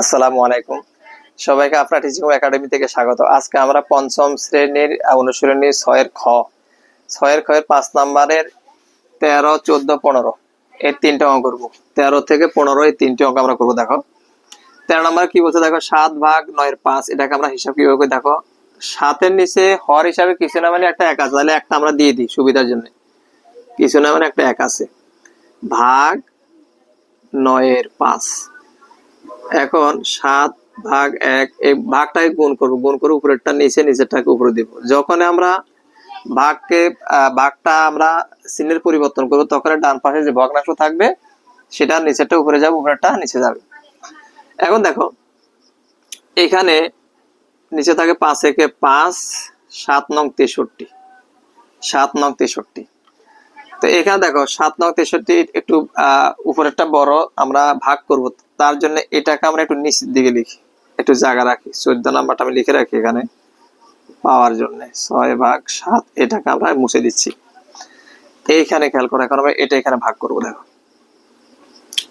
আসসালামু আলাইকুম। সবাইকে আপনার টিচিং একাডেমি থেকে স্বাগত। আজকে আমরা পঞ্চম শ্রেণির অনুশীলনী ছয়ের খ। ছয়ের খয়ের পাঁচ নাম্বারের তেরো, চোদ্দ, পনেরো। এই তিনটে অঙ্ক করব। তেরো থেকে পনেরো, এই তিনটে অঙ্ক আমরা করব, দেখো। তেরো নাম্বার কি বলছে, দেখো, সাত ভাগ নয়ের পাঁচ। এটাকে আমরা হিসাব কীভাবে করি, দেখো। সাতের নিচে হর হিসাবে কিছু না মানে একটা এক আছে। তাহলে একটা আমরা দিয়ে দিই সুবিধার জন্য। কিছু না মানে একটা এক আছে। ভাগ নয়ের পাঁচ। এখন সাত ভাগ এক, এই ভাগটাকে গুণ করব, গুণ করে উপরেরটা নিচে, নিচেরটাকে উপরে দিব। যখন আমরা ভাগকে ভাগটা আমরা চিহ্নের পরিবর্তন করব, তখন ডান পাশে যে ভগ্নাংশ থাকবে, সেটা নিচেরটা উপরে যাবে, উপরেরটা নিচে যাবে। এখন দেখো, এখানে নিচে থাকে পাঁচ একে পাঁচ, সাত নং তেষট্টি। সাত নং তেষট্টি। তো এখানে দেখো, সাত নং তেষট্টি একটু উপরেরটা বড়, আমরা ভাগ করব। তার জন্য এটাকে আমরা একটু নিচের দিকে লিখি। একটু জায়গা রাখি। চোদ্দ নাম্বারটা আমি লিখে রাখি এখানে। পাওয়ার জন্য ছয় ভাগ সাত, এটাকে আমরা মুছে দিচ্ছি। এইখানে খেয়াল করো, এখন আমরা এটা এখানে ভাগ করব, দেখো।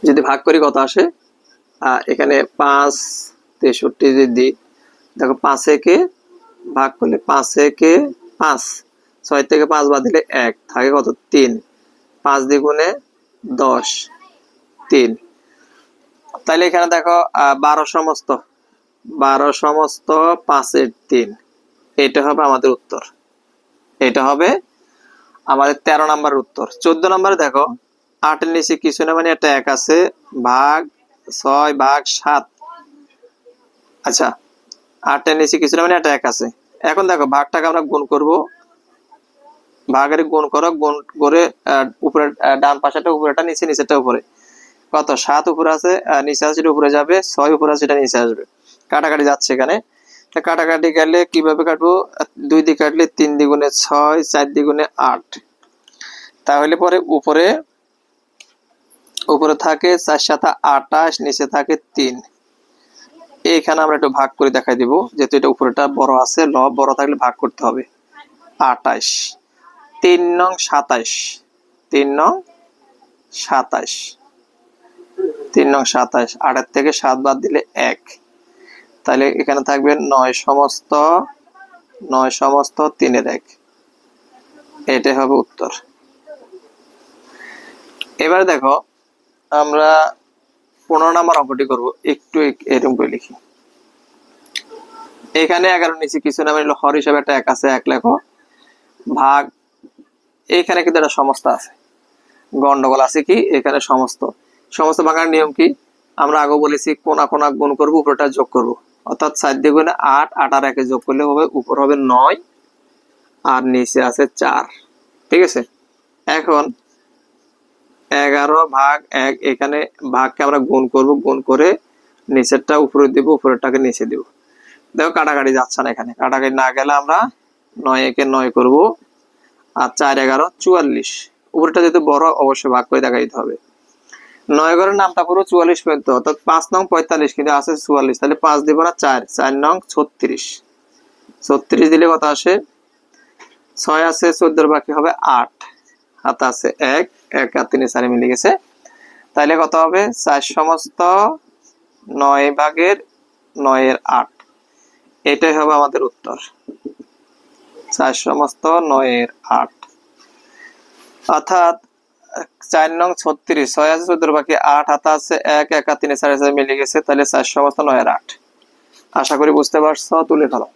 যদি ভাগ করি কত আসে? এখানে পাঁচ, তেষট্টি যদি দেখো পাঁচ কে ভাগ করলে পাঁচ কে পাঁচ। ছয় থেকে পাঁচ বাদ দিলে এক। থাকে কত? তিন। পাঁচ দ্বিগুণে দশ। তিন। তাহলে এখানে দেখো বারো সমস্ত। বারো সমস্ত পাঁচের তিন। এটা হবে আমাদের উত্তর। এটা হবে আমাদের তেরো নাম্বার উত্তর। চোদ্দ নম্বরে দেখো, আটের নিচে কিছু না মানে একটা এক আছে। ভাগ ছয় ভাগ সাত। আচ্ছা আটের নিচে কিছু না মানে একটা এক আছে। এখন দেখো, ভাগটাকে আমরা গুণ করব। ভাগের গুণ করো, গুণ করে উপরে ডান পাশেটা উপরেটা, নিচে নিচেটা উপরে। কত? সাত উপরে আছে নিচে আছে সেটা উপরে যাবে, ছয় উপরে আছে সেটা নিচে আসবে। কাটাকাটি যাচ্ছে এখানে। তা কাটাকাটি গেলে কীভাবে কাটবো? দুই দিকে কাটলে তিন দ্বিগুণে ছয়, চার দ্বিগুণে আট। তাহলে পরে উপরে উপরে থাকে চার সাথে আটাশ, নিচে থাকে তিন। এইখানে আমরা একটু ভাগ করে দেখাই দিব, যেহেতু এটা উপরেটা বড় আছে ল বড় থাকলে ভাগ করতে হবে। আটাশ। তিন নং সাতাশ। তিন নং সাতাশ। তিন নং সাতাশ। আটের থেকে সাত বাদ দিলে এক। তাহলে এখানে থাকবে নয় সমস্ত নয় সমস্ত তিনের এক। এটাই হবে উত্তর। এবার দেখো, আমরা পনেরো নাম্বার অঙ্কটি করব। একটু এক- এরকম করে লিখি। এখানে এগারো নিচে কিছু না মানে হর হিসাবে একটা এক আছে, এক লেখো। ভাগ এখানে কিন্তু একটা সমস্ত আছে। গন্ডগোল আছে কি? এখানে সমস্ত। সমস্ত ভাঙার নিয়ম কি? আমরা আগে বলেছি, কোনা কোনা গুণ করব, উপরটা যোগ করব। অর্থাৎ সাত দিয়ে গুণে আট আট আর একে যোগ করলে হবে, উপর হবে নয়, আর নিচে আছে চার। ঠিক আছে? এখন এগারো ভাগ এক, এখানে ভাগকে আমরা গুণ করব, গুণ করে নিচেরটা উপরে দিব, উপরেরটাকে নিচে দিব। দেখো কাটাকাটি যাচ্ছে না এখানে। কাটাকাটি না গেলে আমরা নয় একে নয় করব আর চার, এগারো, চুয়াল্লিশ। উপরটা যেহেতু বড়, অবশ্যই ভাগ করে দেখা দিতে হবে। নয় ঘরের নামটা পুরো চুয়াল্লিশ পর্যন্ত, অর্থাৎ পাঁচ নং পঁয়তাল্লিশ, কিন্তু আছে চুয়াল্লিশ, তাহলে পাঁচ দিব না চার চার নং ছত্রিশ। ছত্রিশ দিলে কত আসে? ছয় আছে, চোদ্দোর বাকি হবে আট। হাত আছে এক এক আর তিনে চারে মিলে গেছে। তাহলে কত হবে? চার সমস্ত নয় ভাগের নয়ের আট। এটাই হবে আমাদের উত্তর। চার সমস্ত নয়ের আট। অর্থাৎ চার নং ছত্রিশ, ছয় আছে চোদ্দ বাকি আট হাতা আছে এক, একা তিনে চারে মিলে গেছে, তাহলে চার সমস্ত নয়ের আট। আশা করি বুঝতে পারছ, তুলে ফেলো